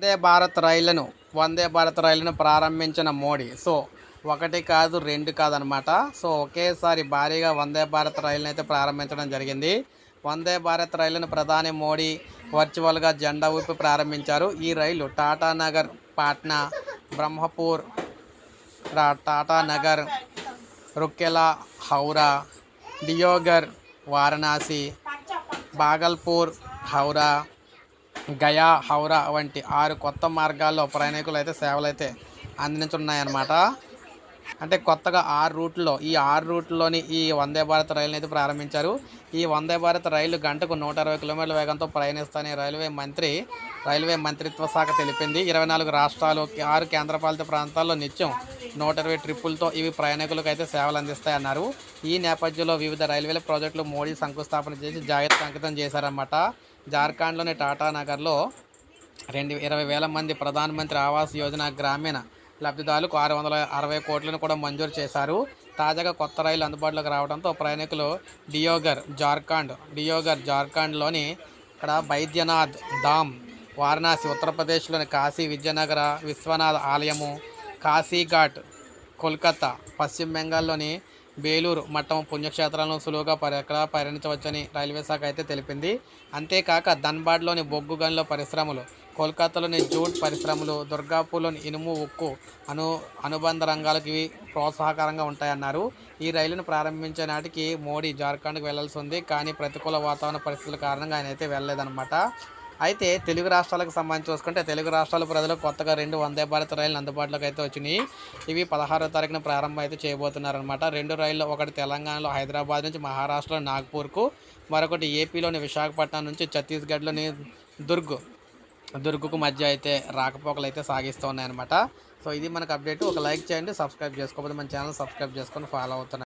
వందే భారత్ రైళ్ళను వందే భారత్ రైళ్ళను ప్రారంభించిన మోడీ. సో ఒకటి కాదు రెండు కాదనమాట. సో ఒకేసారి భారీగా వందే భారత్ రైలును అయితే ప్రారంభించడం జరిగింది. వందే భారత్ రైలును ప్రధాని మోడీ వర్చువల్గా జెండా ఊపి ప్రారంభించారు. ఈ రైలు టాటా నగర్ పాట్నా బ్రహ్మపూర్ టాటా నగర్ రుక్కెలా హౌరా డియోగర్ వారణాసి బాగల్పూర్ హౌరా గయా హౌరా వంటి ఆరు కొత్త మార్గాల్లో ప్రయాణికులు అయితే సేవలు అయితే అందించున్నాయన్నమాట. అంటే కొత్తగా ఆరు రూట్లో ఈ ఆరు రూట్లోని ఈ వందే భారత్ రైలుని అయితే ప్రారంభించారు. ఈ వందే భారత్ రైలు గంటకు నూట ఇరవై కిలోమీటర్ల వేగంతో ప్రయాణిస్తాయని రైల్వే మంత్రి రైల్వే మంత్రిత్వ శాఖ తెలిపింది. ఇరవై నాలుగు రాష్ట్రాలు ఆరు కేంద్రపాలిత ప్రాంతాల్లో నిత్యం నూట ఇరవై ట్రిప్పులతో ఇవి ప్రయాణికులకు అయితే సేవలు అందిస్తాయన్నారు. ఈ నేపథ్యంలో వివిధ రైల్వేల ప్రాజెక్టులు మోడీ శంకుస్థాపన చేసి జాగ్రత్త అంకితం చేశారన్నమాట. జార్ఖండ్లోని టాటా నగర్లో రెండు ఇరవై వేల మంది ప్రధానమంత్రి ఆవాస్ యోజన గ్రామీణ లబ్ధిదారులకు ఆరు వందల అరవై కోట్లను కూడా మంజూరు చేశారు. తాజాగా కొత్త రైలు అందుబాటులోకి రావడంతో ప్రయాణికులు డియోగర్ జార్ఖండ్ డియోగర్ జార్ఖండ్లోని ఇక్కడ బైద్యనాథ్ ధామ్ వారణాసి ఉత్తరప్రదేశ్లోని కాశీ విజయనగర విశ్వనాథ్ ఆలయము కాశీఘాట్ కోల్కతా పశ్చిమ బెంగాల్లోని బేలూరు మట్టం పుణ్యక్షేత్రాలను సులువుగా పరి ఎక్కడ పయనించవచ్చని రైల్వే శాఖ అయితే తెలిపింది. అంతేకాక ధన్బాడ్లోని బొగ్గు గనుల పరిశ్రమలు కోల్కతాలోని జూట్ పరిశ్రమలు దుర్గాపూర్లోని ఇనుము ఉక్కు అను అనుబంధ రంగాలకు ఇవి ప్రోత్సాహకరంగా ఉంటాయన్నారు. ఈ రైలును ప్రారంభించే నాటికి మోడీ జార్ఖండ్కి వెళ్ళాల్సి ఉంది. కానీ ప్రతికూల వాతావరణ పరిస్థితుల కారణంగా ఆయన అయితే వెళ్ళలేదన్నమాట. అయితే తెలుగు రాష్ట్రాలకు సంబంధించి చూసుకుంటే తెలుగు రాష్ట్రాల ప్రజలు కొత్తగా రెండు వందే భారత్ రైళ్ళు అందుబాటులోకి అయితే వచ్చినాయి. ఇవి పదహారో తారీఖున ప్రారంభం అయితే చేయబోతున్నారనమాట రెండు రైళ్ళు ఒకటి తెలంగాణలో హైదరాబాద్ నుంచి మహారాష్ట్రలో నాగ్పూర్కు మరొకటి ఏపీలోని విశాఖపట్నం నుంచి ఛత్తీస్గఢ్లోని దుర్గ్ దుర్గుకు మధ్య అయితే రాకపోకలు అయితే సాగిస్తూ ఉన్నాయన్నమాట. సో ఇది మనకు అప్డేట్. ఒక లైక్ చేయండి సబ్స్క్రైబ్ చేసుకోకపోతే మన ఛానల్ సబ్స్క్రైబ్ చేసుకొని ఫాలో అవుతున్నాయి